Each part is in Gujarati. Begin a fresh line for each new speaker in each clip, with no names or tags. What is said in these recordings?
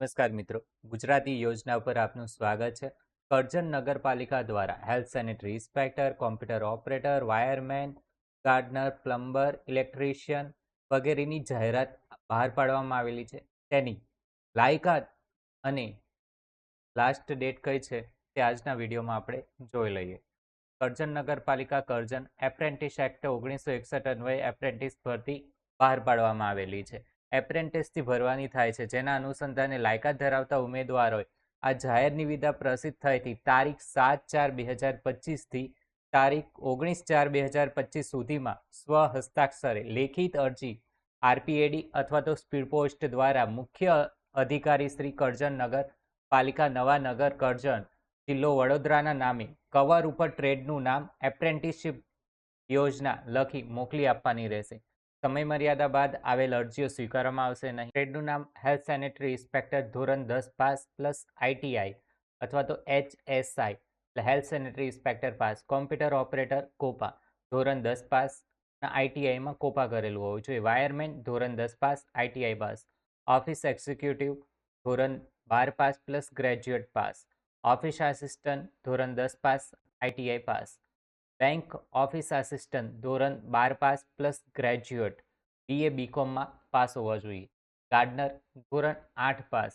નમસ્કાર મિત્રો. ગુજરાતી યોજના પર આપનું સ્વાગત છે. કરજણ નગરપાલિકા દ્વારા health sanitary inspector, computer operator, wireman, gardener, plumber, electrician વગેરેની જાહેરાત બહાર પાડવામાં આવેલી છે. તેની લાયકાત અને લાસ્ટ ડેટ કઈ છે તે આજના વિડીયોમાં આપણે જોઈ લઈએ. કરજણ નગરપાલિકા કરજણ એપ્રેન્ટિસ એક્ટ ઓગણીસો એકસઠ અન્વયે એપ્રેન્ટિસ ભરતી બહાર પાડવામાં આવેલી છે. એપ્રેન્ટિસથી ભરવાની થાય છે, જેના અનુસંધાને લાયકાત ધરાવતા ઉમેદવારોએ આ જાહેર નિવેદા પ્રસિદ્ધ થઈથી તારીખ સાત ચાર બે હજાર પચીસથી તારીખ ઓગણીસ ચાર બે હજાર પચીસ સુધીમાં સ્વ હસ્તાક્ષરે લેખિત અરજી આરપીએડી અથવા તો સ્પીડ પોસ્ટ દ્વારા મુખ્ય અધિકારી શ્રી કરજણ નગર, પાલિકા નવા નગર કરજણ જિલ્લો વડોદરાના નામે કવર ઉપર ટ્રેડનું નામ એપ્રેન્ટિસશીપ યોજના લખી મોકલી આપવાની રહેશે. સમય મર્યાદા બાદ આવેલ અરજીઓ સ્વીકારવામાં આવશે નહીં. ટ્રેડનું નામ હેલ્થ સેનેટરી ઇન્સ્પેક્ટર ધોરણ દસ પાસ પ્લસ આઈટીઆઈ અથવા તો એચએસઆઈ એટલે health sanitary inspector pass. Computer operator COPA. ધોરણ દસ પાસ આઈટીઆઈમાં કોપા કરેલું હોવું જોઈએ. વાયરમેન ધોરણ દસ pass ITI pass. Office executive ધોરણ બાર pass plus graduate pass. Office assistant ધોરણ દસ pass ITI pass. Bank office assistant ધોરણ બાર પાસ પ્લસ ગ્રેજ્યુએટ બીએ બીકોમમાં પાસ હોવા જોઈએ. ગાર્ડનર ધોરણ આઠ પાસ.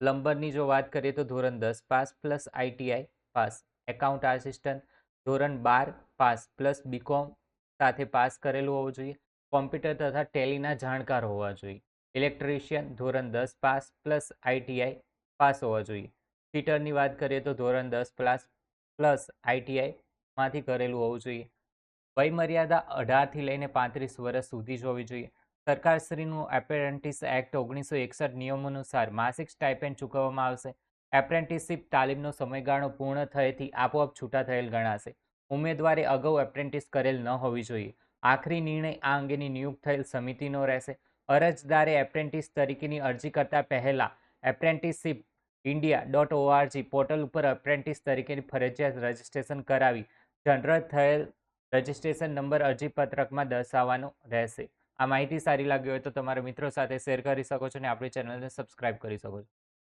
પ્લમ્બરની જો વાત કરીએ તો ધોરણ દસ pass plus ITI pass. Account assistant ધોરણ બાર પાસ પ્લસ બીકોમ સાથે પાસ કરેલું હોવું જોઈએ. કોમ્પ્યુટર તથા ટેલીના જાણકાર હોવા જોઈએ. ઇલેક્ટ્રિશિયન ધોરણ દસ પાસ પ્લસ આઈટીઆઈ પાસ હોવા જોઈએ. ફિટરની વાત કરીએ તો ધોરણ દસ પ્લસ પ્લસ આઈટીઆઈ માંથી કરેલું હોવું જોઈએ. વયમર્યાદા અઢારથી લઈને પાંત્રીસ વર્ષ સુધી જ હોવી જોઈએ. સરકારશ્રીનું એપ્રેન્ટિસ એક્ટ ઓગણીસો એકસઠ નિયમો અનુસાર માસિક સ્ટાઇપેન્ડ ચૂકવવામાં આવશે. એપ્રેન્ટિસશીપ તાલીમનો સમયગાળો પૂર્ણ થયેથી આપોઆપ છૂટા થયેલ ગણાશે. ઉમેદવારે અગાઉ એપ્રેન્ટિસ કરેલ ન હોવી જોઈએ. આખરી નિર્ણય આ અંગેની નિયુક્ત થયેલ સમિતિનો રહેશે. અરજદારે એપ્રેન્ટિસ તરીકેની અરજી કરતા પહેલા apprenticeship India dot ORG portal ઉપર એપ્રેન્ટિસ તરીકેની ફરજિયાત રજિસ્ટ્રેશન કરાવી જનરેટ થયેલ રજિસ્ટ્રેશન નંબર અરજીપત્રકમાં દર્શાવવાનો રહેશે. આ માહિતી સારી લાગી હોય તો તમારા મિત્રો સાથે શેર કરી શકો છો અને આપણી ચેનલને સબસ્ક્રાઇબ કરી શકો છો.